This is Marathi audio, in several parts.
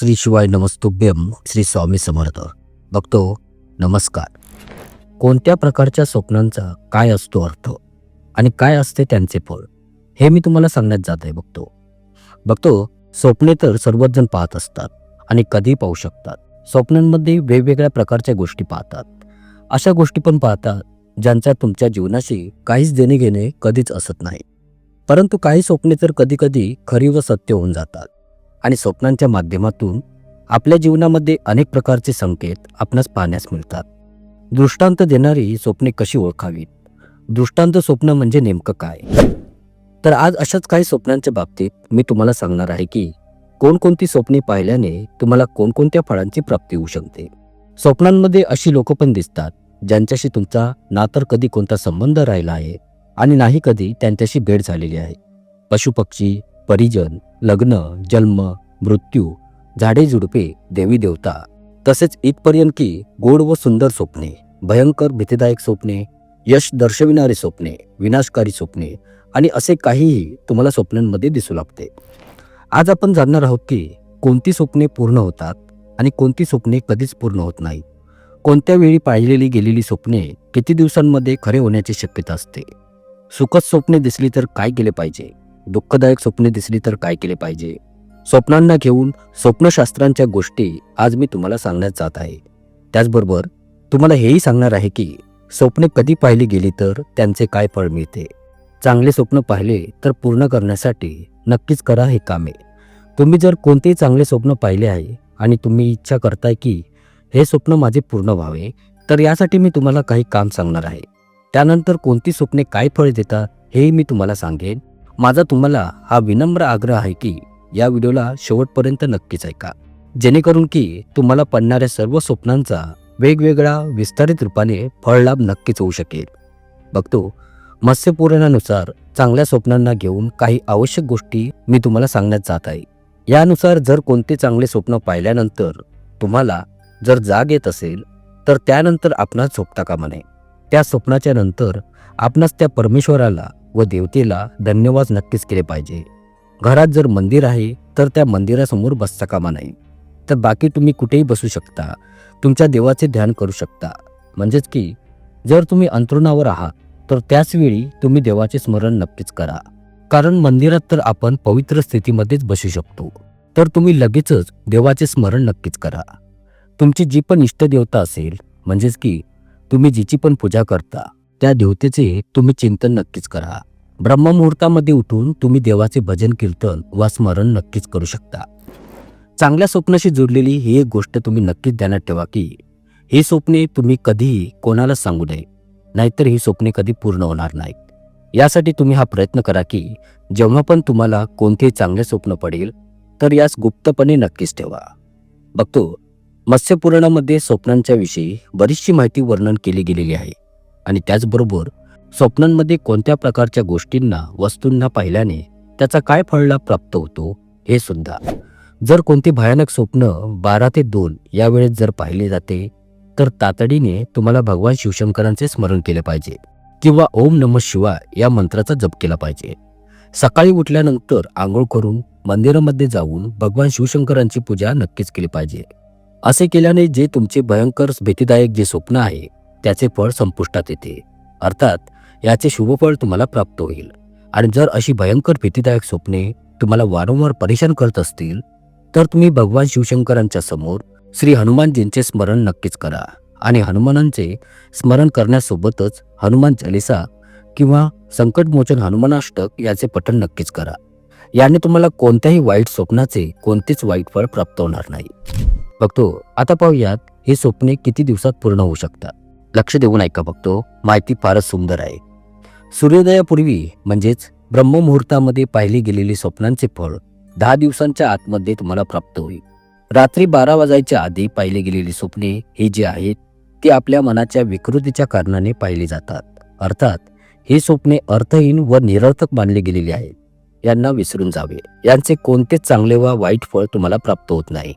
श्री शिवाय नमस्तुभ्यम श्री स्वामी समर्थ. बघतो नमस्कार. कोणत्या प्रकारच्या स्वप्नांचा काय असतो अर्थ? आणि काय असते त्यांचे फळ? हे मी तुम्हाला सांगण्यात जात आहे बघतो बघतो स्वप्ने तर सर्वच जण पाहत असतात आणि कधी पाहू शकतात. स्वप्नांमध्ये वेगवेगळ्या प्रकारच्या गोष्टी पाहतात. अशा गोष्टी पण पाहतात ज्यांचा तुमच्या जीवनाशी काहीच देणे घेणे कधीच असत नाही. परंतु काही स्वप्ने तर कधीकधी खरी व सत्य होऊन जातात. आणि स्वप्नांच्या माध्यमातून आपल्या जीवनामध्ये अनेक प्रकारचे संकेत आपणास पाहण्यास मिळतात. दृष्टांत देणारी स्वप्ने कशी ओळखावीत? दृष्टांत स्वप्न म्हणजे नेमकं काय? तर आज अशाच काही स्वप्नांच्या बाबतीत मी तुम्हाला सांगणार आहे की कोणकोणती स्वप्ने पाहिल्याने तुम्हाला कोणकोणत्या फळांची प्राप्ती होऊ शकते? स्वप्नांमध्ये अशी लोक पण दिसतात ज्यांच्याशी तुमचा ना तर कधी कोणता संबंध राहिला आहे आणि नाही कधी त्यांच्याशी भेट झालेली आहे. पशुपक्षी परिजन लग्न जन्म मृत्यू झाडे झुडपे देवी देवता तसेच इथपर्यंत की गोड व सुंदर स्वप्ने भयंकर भीतीदायक स्वप्ने यश दर्शविणारे स्वप्ने विनाशकारी स्वप्ने आणि असे काहीही तुम्हाला स्वप्नांमध्ये दिसू लागते. आज आपण जाणणार आहोत की कोणती स्वप्ने पूर्ण होतात आणि कोणती स्वप्ने कधीच पूर्ण होत नाहीत. कोणत्या वेळी पाहिलेली गेलेली स्वप्ने किती दिवसांमध्ये खरे होण्याची शक्यता असते? सुखद स्वप्ने दिसली तर काय केले पाहिजे? दुःखदायक स्वप्ने दिसली तर काय केले पाहिजे? स्वप्नांना घेऊन स्वप्नशास्त्रांच्या गोष्टी आज मी तुम्हाला सांगण्यात जात आहे. त्याचबरोबर तुम्हाला हेही सांगणार आहे की स्वप्ने कधी पाहिली गेली तर त्यांचे काय फळ मिळते. चांगले स्वप्न पाहिले तर पूर्ण करण्यासाठी नक्कीच करा हे कामे. तुम्ही जर कोणतेही चांगले स्वप्न पाहिले आहे आणि तुम्ही इच्छा करताय की हे स्वप्न माझे पूर्ण व्हावे तर यासाठी मी तुम्हाला काही काम सांगणार आहे. त्यानंतर कोणती स्वप्ने काय फळ देतात हेही मी तुम्हाला सांगेन. माझा तुम्हाला हा विनम्र आग्रह आहे की या व्हिडिओला शेवटपर्यंत नक्कीच ऐका. जेणेकरून की तुम्हाला पडणाऱ्या सर्व स्वप्नांचा वेगवेगळा विस्तारित रूपाने फळलाभ नक्कीच होऊ शकेल. बघतो मत्स्यपुराणानुसार चांगल्या स्वप्नांना घेऊन काही आवश्यक गोष्टी मी तुम्हाला सांगण्यात जात आहे. यानुसार जर कोणते चांगले स्वप्न पाहिल्यानंतर तुम्हाला जर जाग येत असेल तर त्यानंतर आपणास झोपता कामा नये. त्या स्वप्नाच्या नंतर आपणास त्या परमेश्वराला व देवतेला धन्यवाद नक्कीच केले पाहिजे. घरात जर मंदिर आहे तर त्या मंदिरासमोर बसता कामा नाही. तर बाकी तुम्ही कुठेही बसू शकता. तुमच्या देवाचे ध्यान करू शकता. म्हणजेच की जर तुम्ही अंतरुणावर आहात तर त्याचवेळी तुम्ही देवाचे स्मरण नक्कीच करा. कारण मंदिरात तर आपण पवित्र स्थितीमध्येच बसू शकतो. तर तुम्ही लगेचच देवाचे स्मरण नक्कीच करा. तुमची जी पण इष्टदेवता असेल म्हणजेच की तुम्ही जिची पण पूजा करता त्या देवतेचे तुम्ही चिंतन नक्कीच करा. ब्रह्ममुहूर्तामध्ये उठून तुम्ही देवाचे भजन कीर्तन वा स्मरण नक्कीच करू शकता. चांगल्या स्वप्नाशी जुडलेली ही एक गोष्ट तुम्ही नक्कीच ध्यानात ठेवा की ही स्वप्ने तुम्ही कधीही कोणाला सांगू नये नाहीतर ही स्वप्ने कधी पूर्ण होणार नाहीत. यासाठी तुम्ही हा प्रयत्न करा की जेव्हा पण तुम्हाला कोणतेही चांगले स्वप्न पडेल तर यास गुप्तपणे नक्कीच ठेवा. बघतो मत्स्यपुराणामध्ये स्वप्नांच्या विषयी बरीचशी माहिती वर्णन केली गेलेली आहे. आणि त्याचबरोबर स्वप्नांमध्ये कोणत्या प्रकारच्या गोष्टींना वस्तूंना पाहिल्याने त्याचा काय फळला प्राप्त होतो हे सुद्धा. जर कोणते भयानक स्वप्न बारा ते दोन या वेळेत जर पाहिले जाते तर तातडीने तुम्हाला भगवान शिवशंकरांचे स्मरण केले पाहिजे किंवा ओम नम शिवाय या मंत्राचा जप केला पाहिजे. सकाळी उठल्यानंतर आंघोळ करून मंदिरामध्ये जाऊन भगवान शिवशंकरांची पूजा नक्कीच केली पाहिजे. असे केल्याने जे तुमचे भयंकर भीतीदायक जे स्वप्न आहे त्याचे फळ संपुष्टात येते. अर्थात याचे शुभफळ तुम्हाला प्राप्त होईल. आणि जर अशी भयंकर भीतीदायक स्वप्ने तुम्हाला वारंवार परेशान करत असतील तर तुम्ही भगवान शिवशंकरांच्या समोर श्री हनुमानजींचे स्मरण नक्कीच करा. आणि हनुमानांचे स्मरण करण्यासोबतच हनुमान चालिसा किंवा संकटमोचन हनुमानाष्टक याचे पठण नक्कीच करा. याने तुम्हाला कोणत्याही वाईट स्वप्नाचे कोणतेच वाईट फळ प्राप्त होणार नाही. बघतो आता पाहूयात हे स्वप्ने किती दिवसात पूर्ण होऊ शकतात? लक्ष देऊन ऐका बघतो माहिती फारच सुंदर आहे. सूर्योदयापूर्वी म्हणजेच ब्रह्ममुहूर्तामध्ये पाहिली गेलेली स्वप्नांचे फळ दहा दिवसांच्या आतमध्ये तुम्हाला प्राप्त होईल. रात्री बारा वाजायच्या आधी पाहिली गेलेली स्वप्ने ही जी आहेत ती आपल्या मनाच्या विकृतीच्या कारणाने पाहिली जातात. अर्थात हे स्वप्ने अर्थहीन व निरर्थक मानले गेलेली आहेत. यांना विसरून जावे. यांचे कोणतेच चांगले वा वाईट फळ तुम्हाला प्राप्त होत नाही.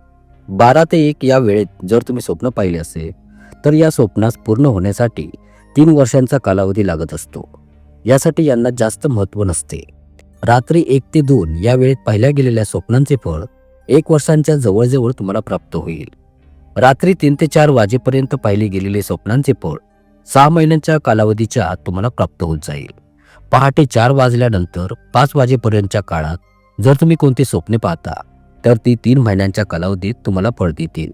बारा ते एक या वेळेत जर तुम्ही स्वप्न पाहिले असेल तर या स्वप्नास पूर्ण होण्यासाठी तीन वर्षांचा कालावधी लागत असतो. यासाठी यांना जास्त महत्त्व नसते. रात्री एक ते दोन या वेळेत पाहिल्या गेलेल्या स्वप्नांचे फळ एक वर्षांच्या जवळजवळ तुम्हाला प्राप्त होईल. रात्री तीन ते चार वाजेपर्यंत पाहिले गेलेले स्वप्नांचे फळ सहा महिन्यांच्या कालावधीच्या आत तुम्हाला प्राप्त होत जाईल. पहाटे चार वाजल्यानंतर पाच वाजेपर्यंतच्या काळात जर तुम्ही कोणती स्वप्ने पाहता तर ती तीन महिन्यांच्या कालावधीत तुम्हाला फळ देतील.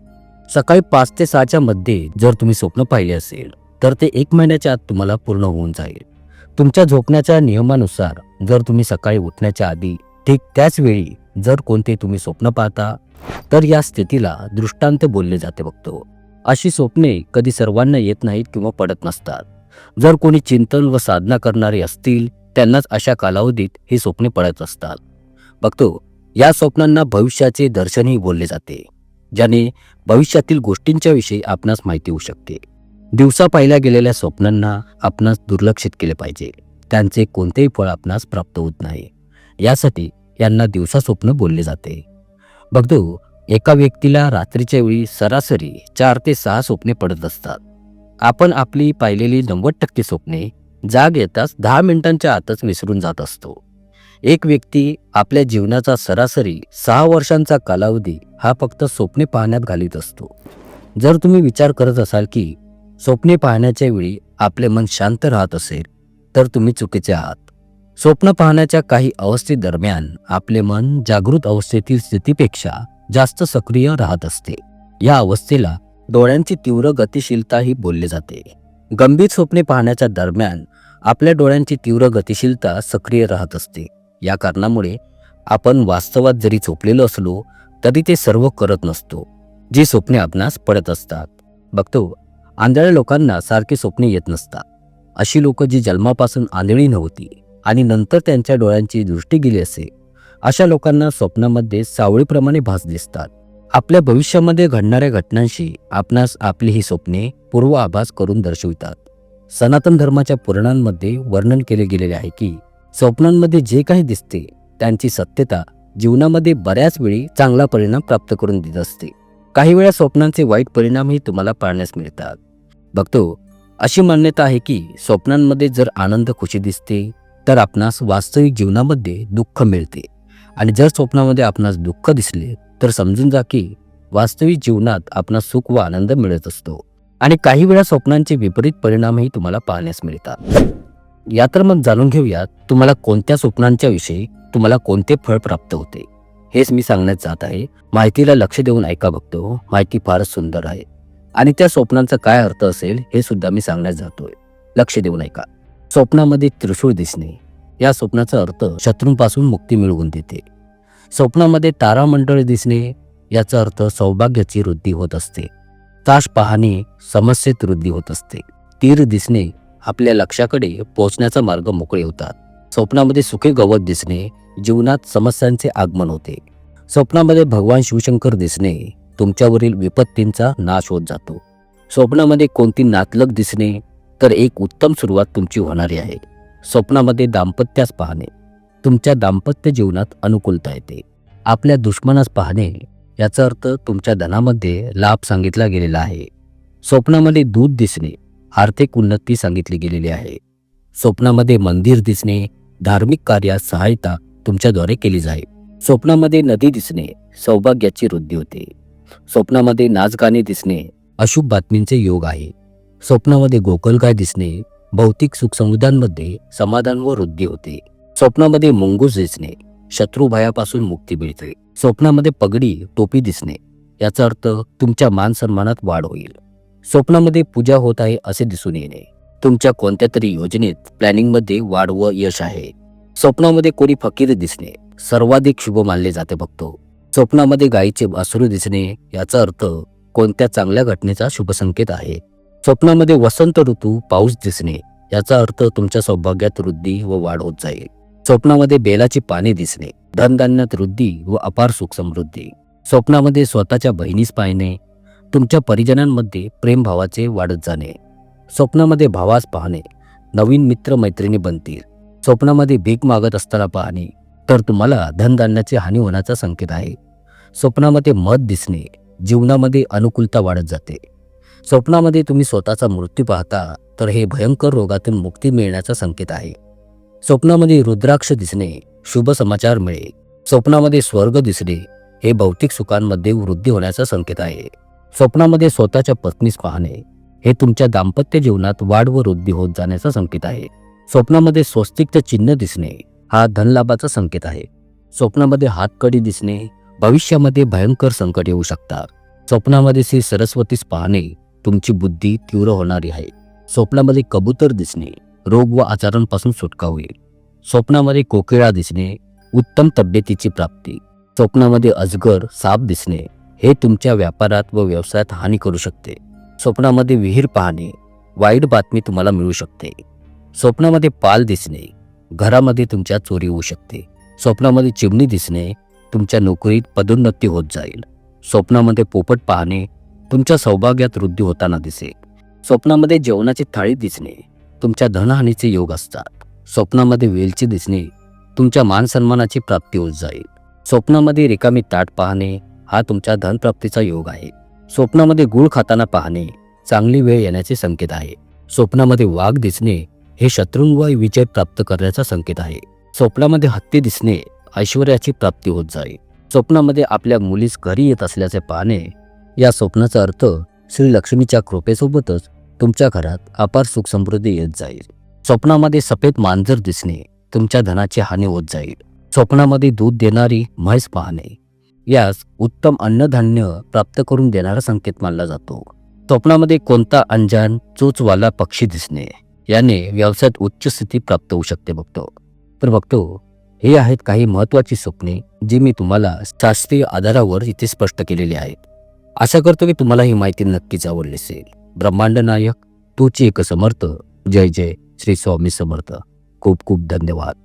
सकाळी पाच ते सहाच्या मध्ये जर तुम्ही स्वप्न पाहिले असेल तर ते एक महिन्याच्या आत तुम्हाला पूर्ण होऊन जाईल. तुमच्या झोपण्याच्या नियमानुसार जर तुम्ही सकाळी उठण्याच्या आधी ठीक त्याच वेळी जर कोणते तुम्ही स्वप्न पाहता तर या स्थितीला दृष्टांत बोलले जाते बघतो. अशी स्वप्ने कधी सर्वांना येत नाहीत किंवा पडत नसतात. जर कोणी चिंतन व साधना करणारे असतील त्यांनाच अशा कालावधीत ही स्वप्ने पडत असतात. बघतो या स्वप्नांना भविष्याचे दर्शनही बोलले जाते ज्याने भविष्यातील गोष्टींच्या विषयी आपणास माहिती होऊ शकते. दिवसा पाहिल्या गेलेल्या स्वप्नांना आपणास दुर्लक्षित केले पाहिजे. त्यांचे कोणतेही फळ आपणास प्राप्त होत नाही. यासाठी यांना दिवसा स्वप्न बोलले जाते. बघतो एका व्यक्तीला रात्रीच्या वेळी सरासरी चार ते सहा स्वप्ने पडत असतात. आपण आपली पाहिलेली नव्वद टक्के स्वप्ने जाग येताच दहा मिनिटांच्या आतच विसरून जात असतो. एक व्यक्ती आपल्या जीवनाचा सरासरी सहा वर्षांचा कालावधी हा फक्त स्वप्ने पाहण्यात घालीत असतो. जर तुम्ही विचार करत असाल की स्वप्ने पाहण्याच्या वेळी आपले मन शांत राहत असेल तर तुम्ही चुकीचे आहात. स्वप्न पाहण्याच्या काही अवस्थेदरम्यान आपले मन जागृत अवस्थेतील स्थितीपेक्षा जास्त सक्रिय राहत असते. या अवस्थेला डोळ्यांची तीव्र गतिशीलताही बोलले जाते. गंभीर स्वप्ने पाहण्याच्या दरम्यान आपल्या डोळ्यांची तीव्र गतिशीलता सक्रिय राहत असते. या कारणामुळे आपण वास्तवात जरी झोपलेलो असलो तरी ते सर्व करत नसतो. जी स्वप्ने आपणास पडत असतात. बघतो आंधळ्या लोकांना सारखे स्वप्ने येत नसतात. अशी लोक जी जन्मापासून आंधळी नव्हती आणि नंतर त्यांच्या डोळ्यांची दृष्टी गेली असे अशा लोकांना स्वप्नामध्ये सावळीप्रमाणे भास दिसतात. आपल्या भविष्यामध्ये घडणाऱ्या घटनांशी आपणास आपली ही स्वप्ने पूर्व आभास करून दर्शवितात. सनातन धर्माच्या पुराणांमध्ये वर्णन केले गेलेले आहे की स्वप्नांमध्ये जे काही दिसते त्यांची सत्यता जीवनामध्ये बऱ्याच वेळी चांगला परिणाम प्राप्त करून देत असते. काही वेळा स्वप्नांचे वाईट परिणामही तुम्हाला पाळण्यास मिळतात. बघतो अशी मान्यता आहे की स्वप्नांमध्ये जर आनंद खुशी दिसते तर आपणास वास्तविक जीवनामध्ये दुःख मिळते. आणि जर स्वप्नामध्ये आपणास दुःख दिसले तर समजून जा की वास्तविक जीवनात आपणास सुख व आनंद मिळत असतो. आणि काही वेळा स्वप्नांचे विपरीत परिणामही तुम्हाला पाहण्यास मिळतात. या तर मग जाणून घेऊयात तुम्हाला कोणत्या स्वप्नांच्या विषयी तुम्हाला कोणते फळ प्राप्त होते? हेच मी सांगण्यात जात आहे. माहितीला लक्ष देऊन ऐका बघतो. माहिती फारच सुंदर आहे. आणि त्या स्वप्नांचा काय अर्थ असेल हे सुद्धा मी सांगण्यात जातोय. लक्ष देऊन ऐका स्वप्नामध्ये त्रिशूळ दिसणे या स्वप्नाचा अर्थ शत्रूंपासून मुक्ती मिळवून देते. स्वप्नामध्ये तारामंडळ दिसणे याचा अर्थ सौभाग्याची वृद्धी होत असते. ताश पाहणे समस्येत वृद्धी होत असते. तीर दिसणे आपल्या लक्षाकडे पोहोचण्याचा मार्ग मोकळे होतात. स्वप्नामध्ये सुखे गवत दिसणे जीवनात समस्यांचे आगमन होते. स्वप्नामध्ये भगवान शिवशंकर दिसणे तुमच्यावरील विपत्तींचा नाश होत जातो. स्वप्नामध्ये कोणती नातलग दिसणे तर एक उत्तम सुरुवात तुमची होणारी आहे. स्वप्नामध्ये दाम्पत्यास पाहणे तुमच्या दाम्पत्य जीवनात अनुकूलता येते. आपल्या दुश्मनास पाहणे याचा अर्थ तुमच्या धनामध्ये लाभ सांगितला गेलेला आहे. स्वप्नामध्ये दूध दिसणे आर्थिक उन्नती सांगितली गेलेली आहे. स्वप्नामध्ये मंदिर दिसणे धार्मिक कार्यात सहायता तुमच्याद्वारे केली जाईल. स्वप्नामध्ये नदी दिसणे सौभाग्याची वृद्धी होते. स्वप्नामध्ये नाचगाणे दिसणे अशुभ बातमींचे योग आहे. स्वप्नामध्ये गोकलगाय दिसणे भौतिक सुखसंविधांमध्ये समाधान व वृद्धी होते. स्वप्नामध्ये मुंगूस दिसणे शत्रू भयापासून मुक्ती मिळते. स्वप्नामध्ये पगडी टोपी दिसणे याचा अर्थ तुमच्या मान सन्मानात वाढ होईल. स्वप्नामध्ये पूजा होत आहे असे दिसून येणे. तुमच्या कोणत्या तरी योजनेत प्लॅनिंगमध्ये वाढ व यश आहे. स्वप्नामध्ये कोणी फकीर दिसणे सर्वाधिक शुभ मानले जाते बघतो स्वप्नामध्ये गायीचे वासरू दिसणे याचा अर्थ कोणत्या चांगल्या घटनेचा शुभसंकेत आहे? स्वप्नामध्ये वसंत ऋतू पाऊस दिसणे याचा अर्थ तुमच्या सौभाग्यात वृद्धी व वाढ होत जाईल. स्वप्नामध्ये बेलाची पाने दिसणे धनधान्यात वृद्धी व अपार सुख समृद्धी. स्वप्नामध्ये स्वतःच्या बहिणीस पाहणे तुमच्या परिजनांमध्ये प्रेमभावाचे वाढत जाणे. स्वप्नामध्ये भावास पाहणे नवीन मित्र मैत्रिणी बनतील. स्वप्नामध्ये भीक मागत असताना पाहणे तर तुम्हाला धनधान्याची हानी होण्याचा संकेत आहे. स्वप्नामध्ये मत दिसणे जीवनामध्ये अनुकूलता वाढत जाते. स्वप्नामध्ये तुम्ही स्वतःचा मृत्यू पाहता तर हे भयंकर रोगातून मुक्ती मिळण्याचा संकेत आहे. स्वप्नामध्ये रुद्राक्ष दिसणे शुभ समाचार मिळेल स्वप्नामध्ये स्वर्ग दिसणे हे भौतिक सुखांमध्ये वृद्धी होण्याचा संकेत आहे. स्वप्नामध्ये स्वतःच्या पत्नीस पाहणे हे तुमच्या दाम्पत्य जीवनात वाढ व वृद्धी होत जाण्याचा संकेत आहे. स्वप्नामध्ये स्वस्तिकचं चिन्ह दिसणे हा धनलाभाचा संकेत आहे. स्वप्नामध्ये हातकडी दिसणे भविष्यामध्ये भयंकर संकट येऊ शकतात. स्वप्नामध्ये श्री सरस्वतीस पाहणे तुमची बुद्धी तीव्र होणारी आहे. स्वप्नामध्ये कबूतर दिसणे रोग व आजारांपासून सुटका होईल स्वप्नामध्ये कोकिळा दिसणे उत्तम तब्येतीची प्राप्ती. स्वप्नामध्ये अजगर साप दिसणे हे तुमच्या व्यापारात व व्यवसायात हानी करू शकते. स्वप्नामध्ये विहीर पाहणे वाईट बातमी तुम्हाला मिळू शकते. स्वप्नामध्ये पाल दिसणे घरामध्ये तुमच्या चोरी होऊ शकते. स्वप्नामध्ये चिमणी दिसणे तुमच्या नोकरीत पदोन्नती होत जाईल. स्वप्नामध्ये पोपट पाहणे तुमच्या सौभाग्यात वृद्धी होताना दिसे स्वप्नामध्ये जेवणाची थाळी दिसणे तुमच्या धनहानीचे योग असतात. स्वप्नामध्ये वेलची दिसणे तुमच्या मानसन्मानाची प्राप्ती होत जाईल. स्वप्नामध्ये रिकामी ताट पाहणे हा तुमच्या धनप्राप्तीचा योग आहे. स्वप्नामध्ये गुळ खाताना पाहणे चांगली वेळ येण्याचे संकेत आहे. स्वप्नामध्ये वाघ दिसणे हे शत्रूंवर विजय प्राप्त करण्याचा संकेत आहे. स्वप्नामध्ये हत्ती दिसणे ऐश्वर्याची प्राप्ती होत जाईल स्वप्नामध्ये आपल्या मुलीस घरी येत असल्याचे पाहणे या स्वप्नाचा अर्थ श्री लक्ष्मीच्या कृपेसोबतच तुमच्या घरात अपार सुख समृद्धी येत जाईल. स्वप्नामध्ये सफेद मांजर दिसणे तुमच्या धनाची हानी होत जाईल. स्वप्नामध्ये दूध देणारी म्हैस पाहणे यास उत्तम अन्नधान्य प्राप्त करून देणारा संकेत मानला जातो. स्वप्नामध्ये कोणता अंजान चोचवाला पक्षी दिसणे याने व्यवसायात उच्च स्थिती प्राप्त होऊ शकते बघतो तर बघतो हे आहेत काही महत्त्वाची स्वप्ने जी मी तुम्हाला शास्त्रीय आधारावर इथे स्पष्ट केलेली आहेत. आशा करतो की तुम्हाला ही माहिती नक्कीच आवडली असेल. ब्रह्मांड नायक तूची एक समर्थ. जय जय श्री स्वामी समर्थ. खूप खूप धन्यवाद.